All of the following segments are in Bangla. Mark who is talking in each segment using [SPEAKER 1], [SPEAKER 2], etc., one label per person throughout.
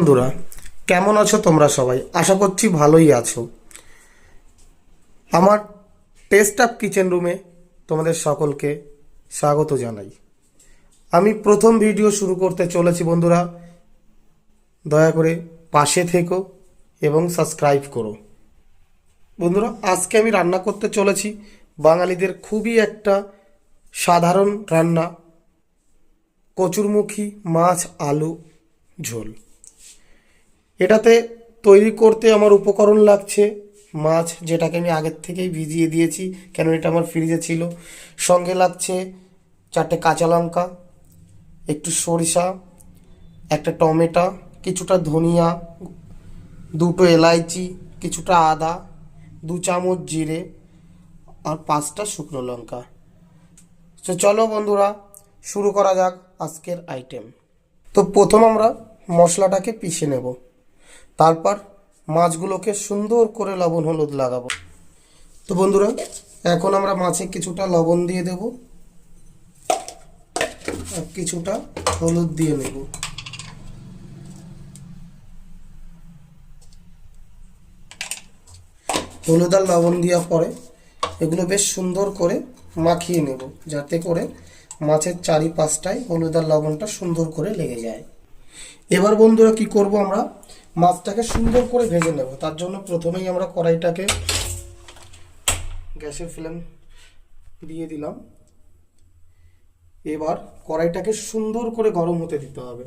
[SPEAKER 1] বন্ধুরা, কেমন আছো তোমরা সবাই? আশা করছি ভালোই আছো। আমার টেস্ট আপ কিচেন রুমে তোমাদের সকলকে স্বাগত জানাই। আমি প্রথম ভিডিও শুরু করতে চলেছি বন্ধুরা। দয়া করে পাশে থেকো এবং সাবস্ক্রাইব করো। বন্ধুরা, আজকে আমি রান্না করতে চলেছি বাঙালিদের খুবই একটা সাধারণ রান্না, কচুরমুখী মাছ, আলু, ঝোল। এটাতে তৈরি করতে আমার উপকরণ লাগছে। মাছ যেটাকে আমি আগের থেকেই ভিজিয়ে দিয়েছি, কেন এটা আমার ফ্রিজে ছিল। সঙ্গে লাগছে চারটে কাঁচা লঙ্কা, একটু সরিষা, একটা টমেটো, কিছুটা ধনিয়া, দুটো এলাইচি, কিছুটা আদা, দু চামচ জিরে আর পাঁচটা শুকনো লঙ্কা। তো চলো বন্ধুরা, শুরু করা যাক আজকের আইটেম তো প্রথম আমরা মশলাটাকে পিষে নেব। তারপর মাছগুলোকে সুন্দর করে লবণ হলুদ লাগাবো। তো বন্ধুরা, এখন আমরা মাছে কিছুটা লবণ দিয়ে দেব। আর কিছুটা হলুদ দিয়ে নেব। হলুদ আর লবণ দেওয়ার পরে এগুলো বেশ সুন্দর করে মাখিয়ে নেব, যাতে করে মাছের চারিপাশটায় হলুদ আর লবণটা সুন্দর করে লেগে যায়। এবার বন্ধুরা কি করব আমরা? মাছটাকে সুন্দর করে ভেজে নেব। তার জন্য প্রথমেই আমরা কড়াইটাকে গ্যাসের ফ্লেম দিয়ে দিলাম। এবার কড়াইটাকে সুন্দর করে গরম হতে দিতে হবে।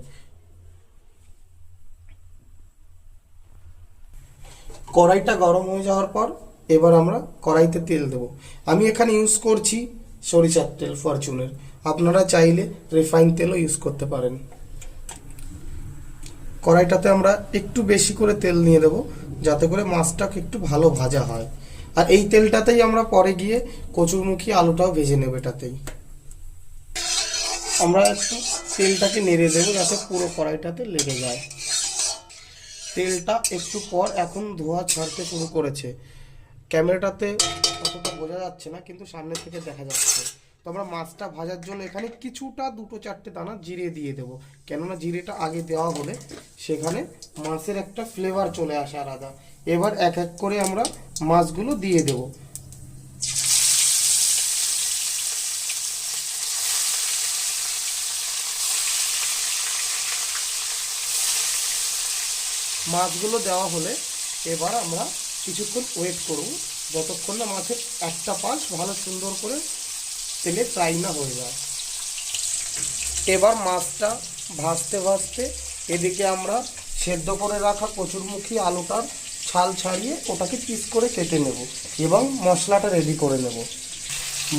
[SPEAKER 1] কড়াইটা গরম হয়ে যাওয়ার পর এবার আমরা কড়াইতে তেল দেব। আমি এখানে ইউজ করছি সরিষার তেল ফরচুনের আপনারা চাইলে রিফাইন তেলও ইউজ করতে পারেন। কড়াইটাতে আমরা একটু বেশি করে তেল নিয়ে দেব, যাতে করে মাছটা একটু ভালো ভাজা হয়। আর এই তেলটাতেই আমরা পরে গিয়ে কচুরমুখী আলুটাও ভেজে নেব এটাতেই। আমরা একটু তেলটাকে নেড়ে দেবো যাতে পুরো কড়াইটাতে লেগে যায়। তেলটা একটু পর এখন ধোয়া ছাড়তে শুরু করেছে। ক্যামেরাটাতে অতটা বোঝা যাচ্ছে না, কিন্তু সামনে থেকে দেখা যাচ্ছে। তো আমরা মাছটা ভাজার জন্য এখানে কিছুটা দুটো চারটে দানা জিরে দিয়ে দেবো। কেননা জিরেটা আগে দেওয়া হলে সেখানে মাছের একটা ফ্লেভার চলে আসে আলাদা। এবার এক এক করে আমরা মাছগুলো দিয়ে দেবো। মাছগুলো দেওয়া হলে এবার আমরা কিছুক্ষণ ওয়েট করব। যতক্ষণ না মাছের একটা পাশ ভালো সুন্দর করে তেলে ফ্রাই না হয়ে যায়। এবার মাছটা ভাজতে ভাজতে এদিকে আমরা সেদ্ধ করে রাখা কচুরমুখী আলুটার ছাল ছাড়িয়ে ওটাকে পিস করে কেটে নেব এবং মশলাটা রেডি করে নেব।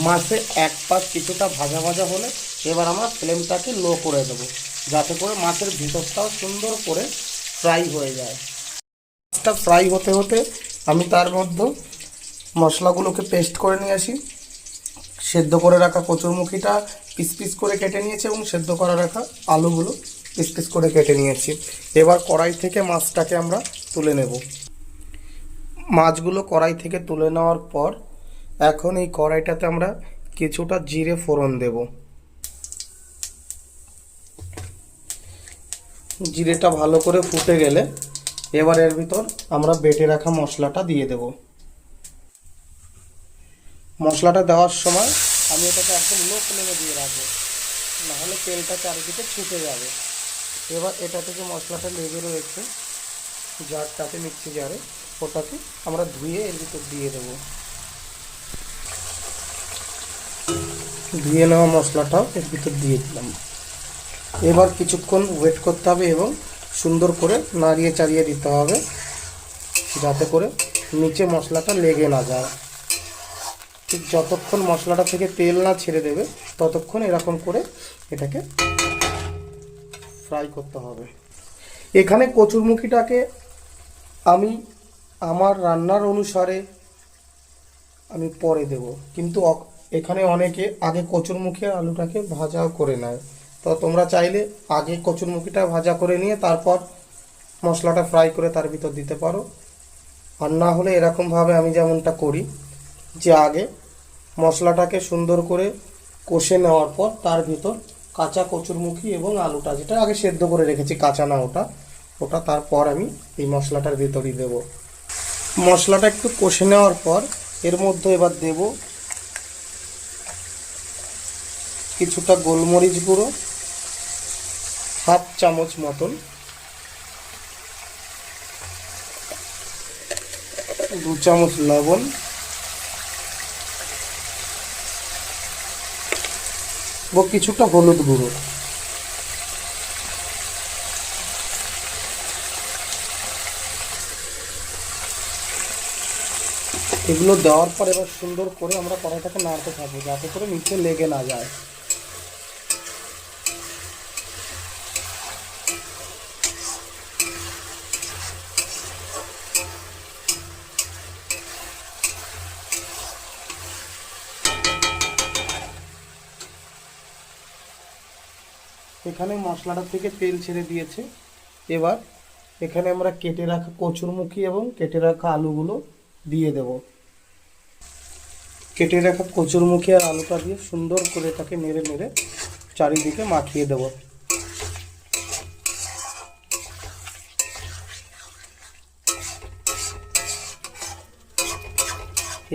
[SPEAKER 1] মাছে এক পাশ কিছুটা ভাজা ভাজা হলে এবার আমরা ফ্লেমটাকে লো করে দেবো, যাতে করে মাছের ভিতরটাও সুন্দর করে ফ্রাই হয়ে যায়। মাছটা ফ্রাই হতে হতে আমি তার মধ্যে মশলাগুলোকে পেস্ট করে নিয়ে আসি। সেদ্ধ করে রাখা কচুরমুখিটা পিস পিস করে কেটে নিয়েছি এবং সেদ্ধ করে রাখা আলুগুলো পিস পিস করে কেটে নিয়েছি। এবার কড়াই থেকে মাছটাকে আমরা তুলে নেব। মাছগুলো কড়াই থেকে তুলে নেওয়ার পর এখন এই কড়াইটাতে আমরা কিছুটা জিরে ফোড়ন দেব। জিরেটা ভালো করে ফুটে গেলে এবার এর ভিতর আমরা বেটে রাখা মশলাটা দিয়ে দেব। মশলাটা দেওয়ার সময় আমি এটাকে একদম লো ফ্লেমে দিয়ে রাখব। নাহলে তেলটা চারিদিকে ছুটে যাবে। এবার এটা থেকে মশলাটা লেগে রয়েছে। জারটাতে মিক্সি জারে ওটাকে আমরা ধুয়ে এর ভিতর দিয়ে দেবো। ধুয়ে নেওয়া মশলাটাও এর ভিতর দিয়ে দিলাম। এবার কিছুক্ষণ ওয়েট করতে হবে এবং সুন্দর করে নাড়িয়ে চাড়িয়ে দিতে হবে। যাতে করে নিচে মশলাটা লেগে না যায়। ঠিক যতক্ষণ মশলাটা থেকে তেল না ছেড়ে দেবে, ততক্ষণ এরকম করে এটাকে ফ্রাই করতে হবে। এখানে কচুরমুখিটাকে আমি আমার রান্নার অনুসারে আমি পরে দেব। কিন্তু এখানে অনেকে আগে কচুরমুখী আলুটাকে ভাজাও করে নেয়। তো তোমরা চাইলে আগে কচুরমুখিটা ভাজা করে নিয়ে তারপর মশলাটা ফ্রাই করে তার ভিতর দিতে পারো। আর না হলে এরকমভাবে আমি যেমনটা করি যে আগে মশলাটাকে সুন্দর করে কষে নেওয়ার পর তার ভিতর কাঁচা কচুরমুখী এবং আলুটা, যেটা আগে সেদ্ধ করে রেখেছি, কাঁচা না ওটা ওটা তারপর আমি এই মশলাটার ভেতরই দেব। মশলাটা একটু কষে নেওয়ার পর এর মধ্যে এবার দেব কিছুটা গোলমরিচ গুঁড়ো, হাফ চামচ মতন। দু চামচ লবণ। ও কিছুটা হলুদ গুঁড়ো। এগুলো দেওয়ার পর এবার সুন্দর করে আমরা কড়াইটাকে নাড়তে থাকব, যাতে করে নিচে লেগে না যায়। এখানে মশলাটা থেকে তেল ছেড়ে দিয়েছে। এবার এখানে আমরা কেটে রাখা কচুরমুখী এবং কেটে রাখা আলুগুলো দিয়ে দেব। কেটে রাখা কচুরমুখী আর আলুটা দিয়ে সুন্দর করে এটাকে নেড়ে নেড়ে চারিদিকে মাখিয়ে দেব।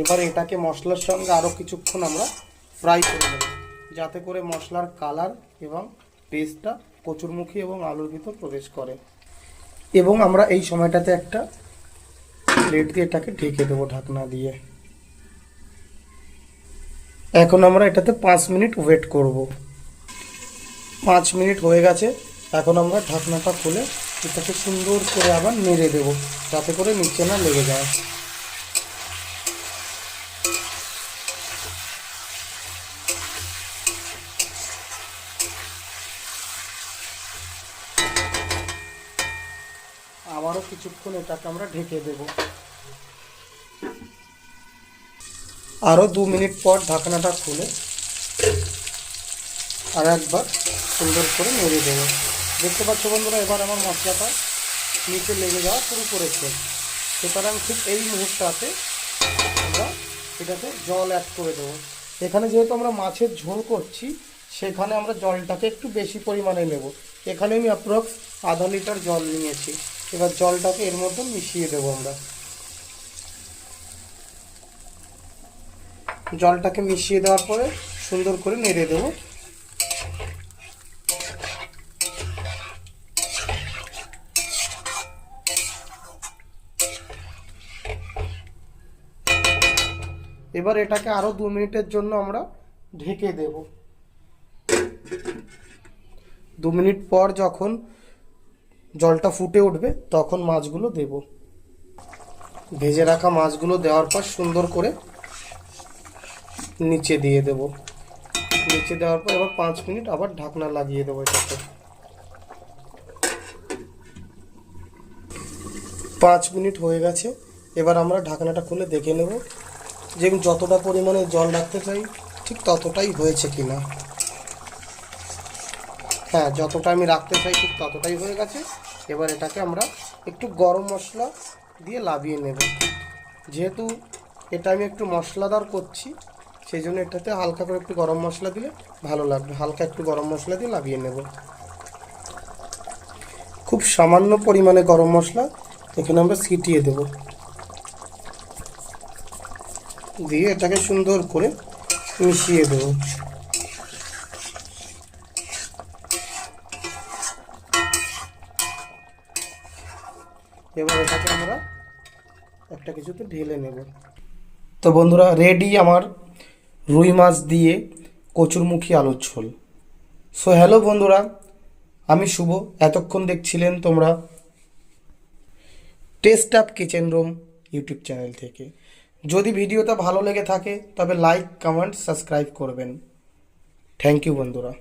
[SPEAKER 1] এবার এটাকে মশলার সঙ্গে আরও কিছুক্ষণ আমরা ফ্রাই করে যাতে করে মশলার কালার এবং টেস্টটা কচুরমুখী এবং আলুর ভিতর প্রবেশ করে। এবং আমরা এই সময়টাতে একটা প্লেট দিয়ে এটাকে ঢেকে দেবো ঢাকনা দিয়ে। এখন আমরা এটাতে পাঁচ মিনিট ওয়েট করব। পাঁচ মিনিট হয়ে গেছে, এখন আমরা ঢাকনাটা খুলে এটাকে সুন্দর করে আবার নেড়ে দেবো, যাতে করে নিচে না লেগে যায়। কিছুক্ষণ এটাকে আমরা ঢেকে দেব। আরও দু মিনিট পর ঢাকনাটা খুলে আর একবার সুন্দর করে নেড়ে দেবো। দেখতে পাচ্ছ বন্ধুরা, এবার আমার মশলাটা নিচে লেগে যাওয়া শুরু করেছে। সুতরাং ঠিক এই মুহূর্তটাতে আমরা এটাতে জল অ্যাড করে দেবো। এখানে যেহেতু আমরা মাছের ঝোল করছি, সেখানে আমরা জলটাকে একটু বেশি পরিমাণে নেব। এখানে আমি অ্যাপ্রক্স আধা লিটার জল নিয়েছি। এবার জলটাকে এর মধ্যে মিশিয়ে দেবো আমরা। জলটাকে মিশিয়ে দেওয়ার পরে সুন্দর করে নেড়ে দেবো। এবার এটাকে আরও দু মিনিটের জন্য আমরা ঢেকে দেব। দু মিনিট পর যখন জলটা ফুটে উঠবে, তখন মাছগুলো দেব। ভেজে রাখা মাছগুলো দেওয়ার পর সুন্দর করে নিচে দিয়ে দেব। নিচে দেওয়ার পর এবার পাঁচ মিনিট আবার ঢাকনা লাগিয়ে দেবো এটাতে। পাঁচ মিনিট হয়ে গেছে, এবার আমরা ঢাকনাটা খুলে দেখে নেব যে যতটা পরিমাণে জল রাখতে চাই, ঠিক ততটাই হয়েছে কিনা। হ্যাঁ যতটা আমি রাখতে চাই, ঠিক ততটাই হয়ে গেছে। এবার এটাকে আমরা একটু গরম মশলা দিয়ে লাভিয়ে নেব। যেহেতু এটা আমি একটু মশলাদার করছি সেই জন্য এটাতে হালকা করে একটু গরম মশলা দিলে ভালো লাগবে। হালকা একটু গরম মশলা দিয়ে লাভিয়ে নেব। খুব সামান্য পরিমাণে গরম মশলা এখানে আমরা ছিটিয়ে দেব। দিয়ে এটাকে সুন্দর করে মিশিয়ে দেবো। এবার এটাকে আমরা একটা কিছুতে ঢেলে নেব। তো বন্ধুরা রেডি আমার রুই মাছ দিয়ে কচুরমুখী আলুর ঝোল। সো হ্যালো বন্ধুরা, আমি শুভ। এতক্ষণ দেখছিলেন তোমরা taste up kitchen room YouTube channel থেকে। যদি ভিডিওটা ভালো লেগে থাকে, তবে লাইক কমেন্ট সাবস্ক্রাইব করবেন। থ্যাংক ইউ বন্ধুরা।